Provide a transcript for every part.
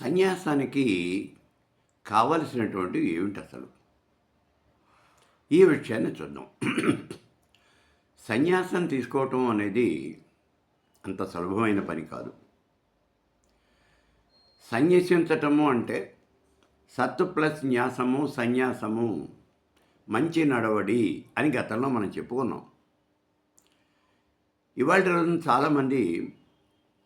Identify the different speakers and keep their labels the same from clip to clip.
Speaker 1: సన్యాసానికి కావలసినటువంటివి ఏమిటి అసలు? ఈ విషయాన్ని చూద్దాం. సన్యాసం తీసుకోవటం అనేది అంత సులభమైన పని కాదు. సన్యసించటము అంటే సత్తు ప్లస్ న్యాసము సన్యాసము మంచి నడవడి అని గతంలో మనం చెప్పుకున్నాం. ఇవాళ రోజున చాలామంది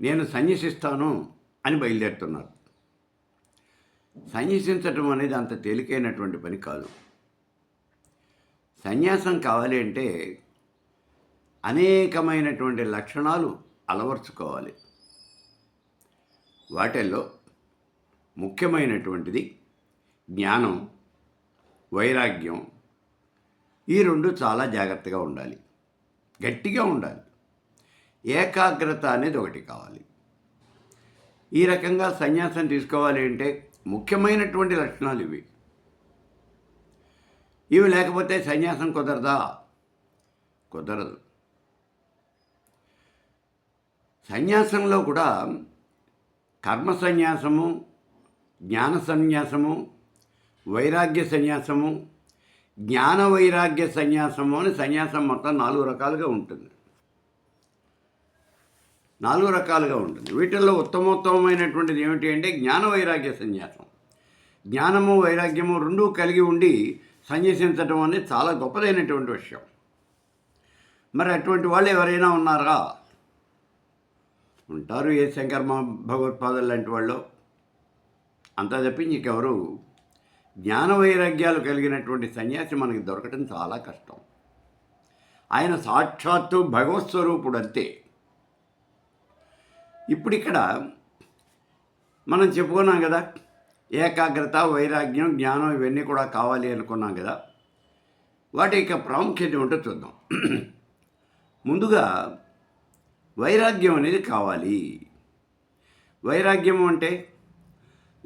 Speaker 1: నేను సన్యసిస్తాను అని బయలుదేరుతున్నారు. సన్యసించటం అనేది అంత తేలికైనటువంటి పని కాదు. సన్యాసం కావాలి అంటే అనేకమైనటువంటి లక్షణాలు అలవర్చుకోవాలి. వాటిల్లో ముఖ్యమైనటువంటిది జ్ఞానం వైరాగ్యం ఈ రెండు చాలా జాగ్రత్తగా ఉండాలి. గట్టిగా ఉండాలి. ఏకాగ్రత అనేది ఒకటి కావాలి. ఈ రకంగా సన్యాసం తీసుకోవాలి అంటే ముఖ్యమైనటువంటి లక్షణాలు ఇవి. ఇవి లేకపోతే సన్యాసం కుదరదా? కుదరదు. సన్యాసంలో కూడా కర్మ సన్యాసము జ్ఞాన సన్యాసము వైరాగ్య సన్యాసము జ్ఞాన వైరాగ్య సన్యాసము అని సన్యాసం మొత్తం నాలుగు రకాలుగా ఉంటుంది. నాలుగు రకాలుగా ఉంటుంది. వీటిల్లో ఉత్తమోత్తమైనటువంటిది ఏమిటి అంటే జ్ఞాన వైరాగ్య సన్యాసం. జ్ఞానము వైరాగ్యము రెండూ కలిగి ఉండి సన్యసించడం అనేది చాలా గొప్పదైనటువంటి విషయం. మరి అటువంటి వాళ్ళు ఎవరైనా ఉన్నారా? ఉంటారు ఏ శంకర్ మా భగవత్పాదులు లాంటి వాళ్ళు? అంతా తప్పించి ఇంకెవరు? జ్ఞాన వైరాగ్యాలు కలిగినటువంటి సన్యాసి మనకి దొరకటం చాలా కష్టం. ఆయన సాక్షాత్తు భగవత్ స్వరూపుడు అంతే ఇప్పుడు ఇక్కడ మనం చెప్పుకున్నాం కదా ఏకాగ్రత వైరాగ్యం జ్ఞానం ఇవన్నీ కూడా కావాలి అనుకున్నాం కదా. వాటి యొక్క ప్రాముఖ్యత ఏమిటో చూద్దాం. ముందుగా వైరాగ్యం అనేది కావాలి. వైరాగ్యం అంటే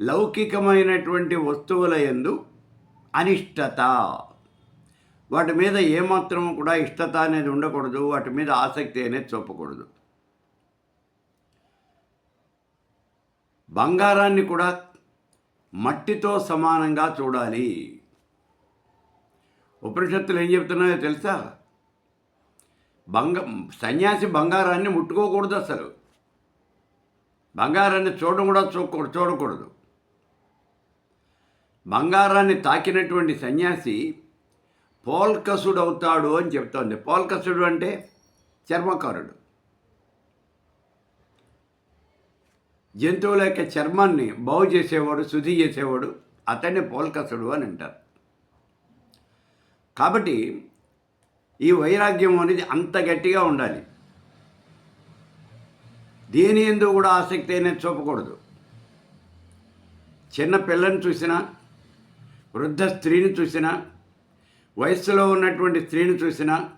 Speaker 1: లౌకికమైనటువంటి వస్తువుల యందు అనిష్టత. వాటి మీద ఏమాత్రం కూడా ఇష్టత అనేది ఉండకూడదు వాటి మీద ఆసక్తి అనేది చూపకూడదు. బంగారాన్ని కూడా మట్టితో సమానంగా చూడాలి. ఉపనిషత్తులు ఏం చెప్తున్నాయో తెలుసా? బంగ సన్యాసి బంగారాన్ని ముట్టుకోకూడదు అసలు. బంగారాన్ని చూడడం కూడా చూడకూడదు చూడకూడదు. బంగారాన్ని తాకినటువంటి సన్యాసి పోల్కసుడు అవుతాడు అని చెప్తోంది. పోల్కసుడు అంటే చర్మకారుడు. జంతువుల యొక్క చర్మాన్ని బాగు చేసేవాడు శుద్ధి చేసేవాడు అతన్ని పోల్కసుడు అని అంటారు. కాబట్టి ఈ వైరాగ్యం అనేది అంత గట్టిగా ఉండాలి. దేని ఎందు కూడా ఆసక్తి అనేది చూపకూడదు. చిన్న పిల్లని చూసినా వృద్ధ స్త్రీని చూసినా వయస్సులో ఉన్నటువంటి స్త్రీని చూసినా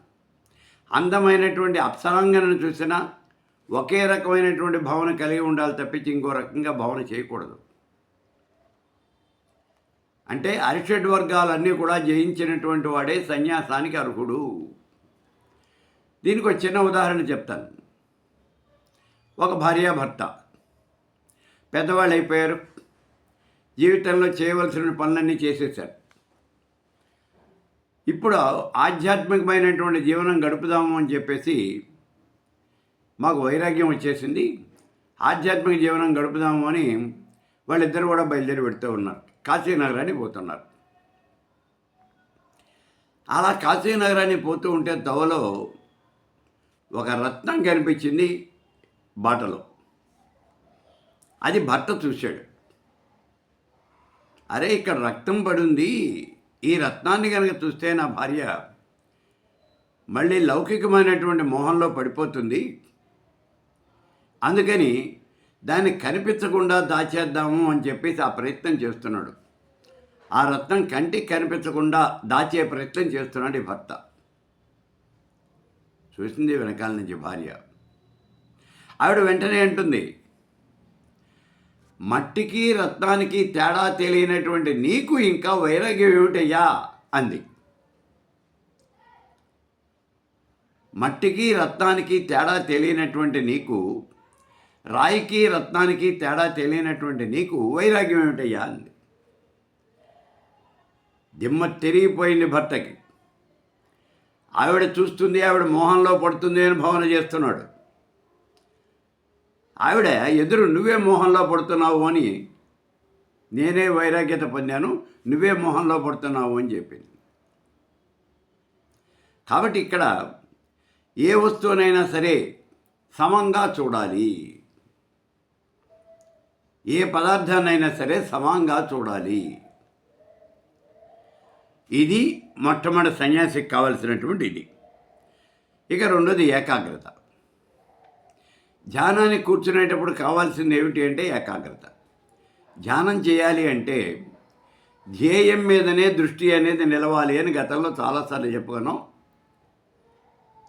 Speaker 1: అందమైనటువంటి అప్సరాంగనను చూసినా ఒకే రకమైనటువంటి భావన కలిగి ఉండాలి తప్పించి ఇంకో రకంగా భావన చేయకూడదు. అంటే అరిషడ్ వర్గాలన్నీ కూడా జయించినటువంటి వాడే సన్యాసానికి అర్హుడు. దీనికి ఒక చిన్న ఉదాహరణ చెప్తాను. ఒక భార్యాభర్త. పెద్దవాళ్ళు అయిపోయారు. జీవితంలో చేయవలసిన పనులన్నీ చేసేసారు ఇప్పుడు ఆధ్యాత్మికమైనటువంటి జీవనం గడుపుదాము అని చెప్పేసి మాకు వైరాగ్యం వచ్చేసింది. ఆధ్యాత్మిక జీవనం గడుపుదాము అని వాళ్ళిద్దరు కూడా బయలుదేరి పెడుతూ ఉన్నారు. కాశీనగరానికి పోతున్నారు. అలా కాశీనగరానికి పోతూ ఉంటే దవలో ఒక రత్నం కనిపించింది బాటలో. అది భర్త చూశాడు. అరే ఇక్కడ రక్తం పడుంది. ఈ రత్నాన్ని కనుక చూస్తే నా భార్య మళ్ళీ లౌకికమైనటువంటి మోహంలో పడిపోతుంది. అందుకని దాన్ని కనిపించకుండా దాచేద్దాము అని చెప్పేసి ఆ ప్రయత్నం చేస్తున్నాడు. ఆ రత్నం కంటికి కనిపించకుండా దాచే ప్రయత్నం చేస్తున్నాడు ఈ భర్త. చూసింది వెనకాల నుంచి భార్య. ఆవిడ వెంటనే అంటుంది మట్టికి రత్నానికి తేడా తెలియనటువంటి నీకు ఇంకా వైరాగ్యం ఏమిటయ్యా? అంది. మట్టికి రత్నానికి తేడా తెలియనటువంటి నీకు రాయికి రత్నానికి తేడా తెలియనటువంటి నీకు వైరాగ్యం ఏమిటయ్యా అంది. దిమ్మ తిరిగిపోయింది భర్తకి. ఆవిడ చూస్తుంది ఆవిడ మోహంలో పడుతుంది అని భావన చేస్తున్నాడు. ఆవిడ ఎదురు నువ్వే మోహంలో పడుతున్నావు అని నేనే వైరాగ్యత పొందాను నువ్వే మోహంలో పడుతున్నావు అని చెప్పింది. కాబట్టి ఇక్కడ ఏ వస్తువునైనా సరే సమంగా చూడాలి. ఏ పదార్థాన్నైనా సరే సమంగా చూడాలి. ఇది మొట్టమొదటి సన్యాసికి కావలసినటువంటి ఇది. ఇక రెండోది ఏకాగ్రత. ధ్యానానికి కూర్చునేటప్పుడు కావాల్సింది ఏమిటి అంటే ఏకాగ్రత. ధ్యానం చేయాలి అంటే ధ్యేయం మీదనే దృష్టి అనేది నిలవాలి అని గతంలో చాలాసార్లు చెప్పుకున్నాం.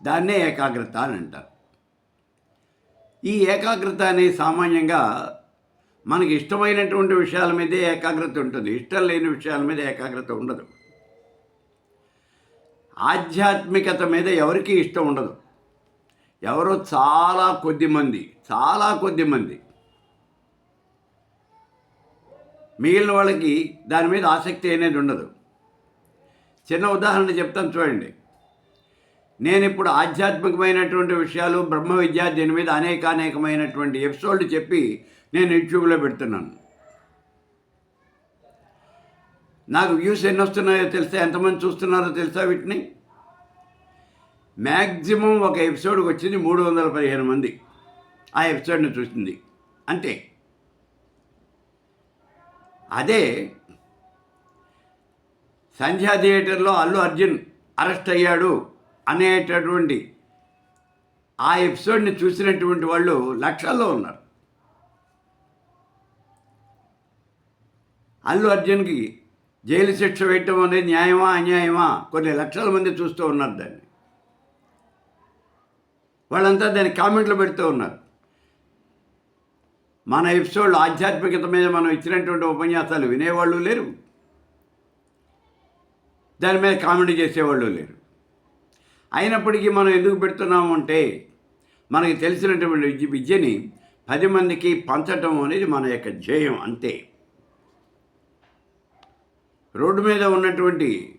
Speaker 1: దాన్నే ఏకాగ్రత అని అంటారు. ఈ ఏకాగ్రత అనేది సామాన్యంగా మనకి ఇష్టమైనటువంటి విషయాల మీదే ఏకాగ్రత ఉంటుంది. ఇష్టం లేని విషయాల మీద ఏకాగ్రత ఉండదు. ఆధ్యాత్మికత మీద ఎవరికీ ఇష్టం ఉండదు. ఎవరో చాలా కొద్దిమంది చాలా కొద్ది మంది మిగిలిన వాళ్ళకి దాని మీద ఆసక్తి అనేది ఉండదు. చిన్న ఉదాహరణ చెప్తాను చూడండి. నేను ఇప్పుడు ఆధ్యాత్మికమైనటువంటి విషయాలు బ్రహ్మ విద్య దీని మీద అనేక అనేకమైనటువంటి ఎపిసోడ్లు చెప్పి నేను యూట్యూబ్లో పెడుతున్నాను. నాకు వ్యూస్ ఎన్ని వస్తున్నాయో తెలుసా? ఎంతమంది చూస్తున్నారో తెలుసా వీటిని? మ్యాక్సిమం ఒక ఎపిసోడ్కి వచ్చింది మూడు వందల పదిహేను మంది. ఆ ఎపిసోడ్ని చూసింది. అంతే. అదే సంధ్యా థియేటర్లో అల్లు అర్జున్ అరెస్ట్ అయ్యాడు. అనేటటువంటి ఆ ఎపిసోడ్ని చూసినటువంటి వాళ్ళు లక్షల్లో ఉన్నారు. అల్లు అర్జున్కి జైలు శిక్ష వేయటం అనేది న్యాయమా అన్యాయమా? కొన్ని లక్షల మంది చూస్తూ ఉన్నారు దాన్ని. వాళ్ళంతా దాన్ని కామెంట్లు పెడుతూ ఉన్నారు. మన ఎపిసోడ్ ఆధ్యాత్మికత మీద మనం ఇచ్చినటువంటి ఉపన్యాసాలు వినేవాళ్ళు లేరు. దాని మీద కామెంట్ చేసేవాళ్ళు లేరు. అయినప్పటికీ మనం ఎందుకు పెడుతున్నాము అంటే మనకి తెలిసినటువంటి విద్య విద్యని పది మందికి పంచటం అనేది మన యొక్క ధ్యేయం అంతే. రోడ్డు మీద ఉన్నటువంటి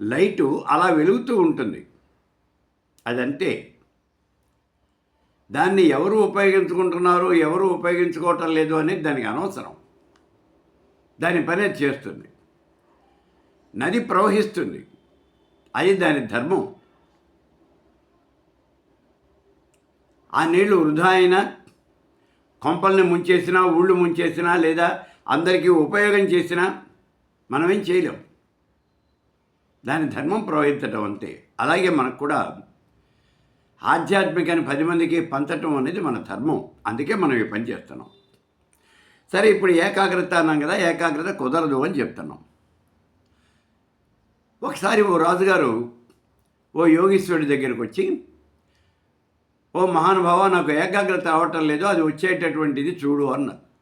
Speaker 1: లైటు అలా వెలుగుతూ ఉంటుంది. అదంతే. దాన్ని ఎవరు ఉపయోగించుకుంటున్నారు ఎవరు ఉపయోగించుకోవటం లేదు అనేది దానికి అనవసరం. దాని పని చేస్తుంది. నది ప్రవహిస్తుంది. అది దాని ధర్మం. ఆ నీళ్ళు వృధా అయినా కొంపల్ని ముంచేసినా ఊళ్ళు ముంచేసినా లేదా అందరికీ ఉపయోగం చేసినా మనమేం చేయలేం. దాని ధర్మం ప్రవహించటం అంతే. అలాగే మనకు కూడా ఆధ్యాత్మికాన్ని పది మందికి పంచటం అనేది మన ధర్మం. అందుకే మనం ఈ పని చేస్తున్నాం. సరే ఇప్పుడు ఏకాగ్రత అన్నాం కదా ఏకాగ్రత కుదరదు అని చెప్తున్నాం. ఒకసారి ఓ రాజుగారు ఓ యోగీశ్వరుడి దగ్గరికి వచ్చి ఓ మహానుభావ నాకు ఏకాగ్రత అవ్వటం లేదు అది వచ్చేటటువంటిది చూడు అన్నారు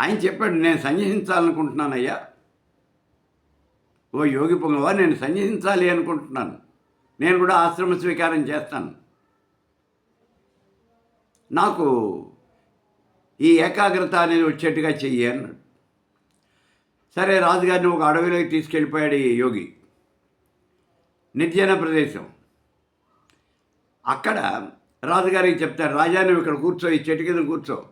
Speaker 1: ఆయన చెప్పాడు నేను సన్యసించాలనుకుంటున్నానయ్యా. ఓ యోగి పొంగవా నేను సన్యసించాలి అనుకుంటున్నాను. నేను కూడా ఆశ్రమ స్వీకారం చేస్తాను. నాకు ఈ ఏకాగ్రత అనేది వచ్చేట్టుగా చెయ్యి అన్నాడు. సరే రాజుగారిని ఒక అడవిలోకి తీసుకెళ్ళిపోయాడు ఈ యోగి. నిర్జన ప్రదేశం. అక్కడ రాజుగారికి చెప్తారు రాజా నువ్వు ఇక్కడ కూర్చో ఈ చెట్టు కింద కూర్చో.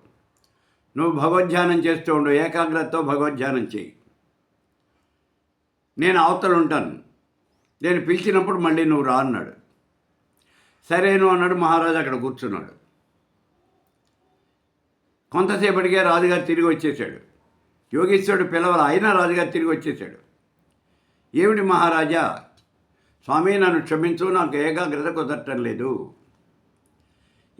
Speaker 1: నువ్వు భగవద్ధ్యానం చేస్తూ ఉండు ఏకాగ్రతతో భగవద్ధ్యానం చేయి. నేను అవతలు ఉంటాను. నేను పిలిచినప్పుడు మళ్ళీ నువ్వు రా అన్నాడు. సరేను అన్నాడు. మహారాజు అక్కడ కూర్చున్నాడు. కొంతసేపటికే రాజుగారు తిరిగి వచ్చేసాడు యోగేశ్వరుడు పిలవల అయినా రాజుగారు తిరిగి వచ్చేసాడు ఏమిటి మహారాజా స్వామి నన్ను క్షమించు నాకు ఏకాగ్రత కుదరటం లేదు.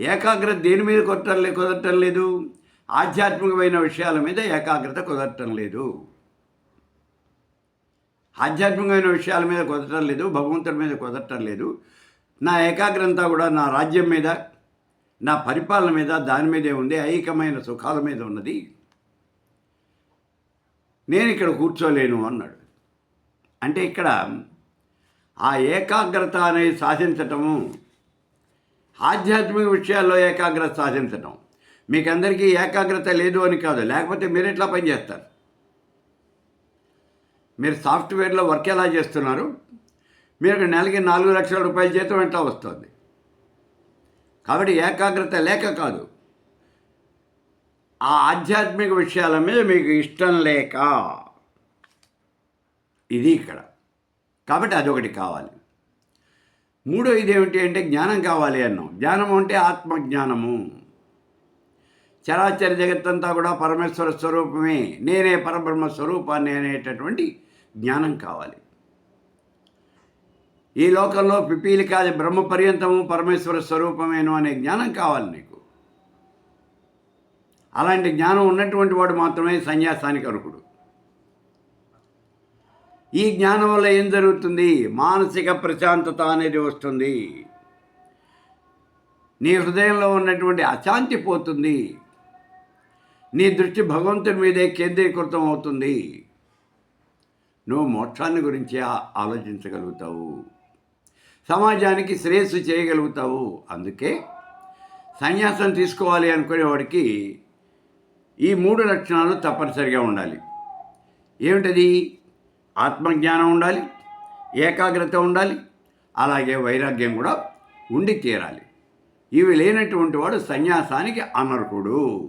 Speaker 1: ఏకాగ్రత దేని మీద కుదరటం లే కుదరటం లేదు? ఆధ్యాత్మికమైన విషయాల మీద ఏకాగ్రత కుదరటం లేదు. ఆధ్యాత్మికమైన విషయాల మీద కుదరటం లేదు భగవంతుడి మీద కుదరటం లేదు. నా ఏకాగ్రత కూడా నా రాజ్యం మీద నా పరిపాలన మీద దాని మీదే ఉంది ఐకమైన సుఖాల మీద ఉన్నది. నేను ఇక్కడ కూర్చోలేను అన్నాడు. అంటే ఇక్కడ ఆ ఏకాగ్రత అనేది సాధించటము. ఆధ్యాత్మిక విషయాల్లో ఏకాగ్రత సాధించటం. మీకు అందరికీ ఏకాగ్రత లేదు అని కాదు లేకపోతే మీరు ఎట్లా పనిచేస్తారు మీరు సాఫ్ట్వేర్లో వర్క్ ఎలా చేస్తున్నారు? మీరు నెలకి నాలుగు లక్షల రూపాయల జీతం ఎట్లా వస్తుంది? కాబట్టి ఏకాగ్రత లేక కాదు. ఆ ఆధ్యాత్మిక విషయాల మీద మీకు ఇష్టం లేక. ఇది ఇక్కడ. కాబట్టి అదొకటి కావాలి. మూడో ఇదేమిటి అంటే జ్ఞానం కావాలి అన్నాం. జ్ఞానం అంటే ఆత్మజ్ఞానము. చరాచర జగత్తంతా కూడా పరమేశ్వర స్వరూపమే. నేనే పరబ్రహ్మ స్వరూపాన్ని అనేటటువంటి జ్ఞానం కావాలి. ఈ లోకంలో పిపీలు కాదు బ్రహ్మ పర్యంతము పరమేశ్వర స్వరూపమేను అనే జ్ఞానం కావాలి నీకు. అలాంటి జ్ఞానం ఉన్నటువంటి వాడు మాత్రమే సన్యాసానికి అర్హుడు. ఈ జ్ఞానం వల్ల ఏం జరుగుతుంది? మానసిక ప్రశాంతత అనేది వస్తుంది. నీ హృదయంలో ఉన్నటువంటి అశాంతి పోతుంది. నీ దృష్టి భగవంతుడి మీదే కేంద్రీకృతం అవుతుంది. నువ్వు మోక్షాన్ని గురించి ఆలోచించగలుగుతావు. సమాజానికి శ్రేయస్సు చేయగలుగుతావు. అందుకే సన్యాసం తీసుకోవాలి అనుకునేవాడికి ఈ మూడు లక్షణాలు తప్పనిసరిగా ఉండాలి. ఏమిటది? ఆత్మజ్ఞానం ఉండాలి ఏకాగ్రత ఉండాలి అలాగే వైరాగ్యం కూడా ఉండి తీరాలి. ఇవి లేనటువంటి వాడు సన్యాసానికి అనర్హుడు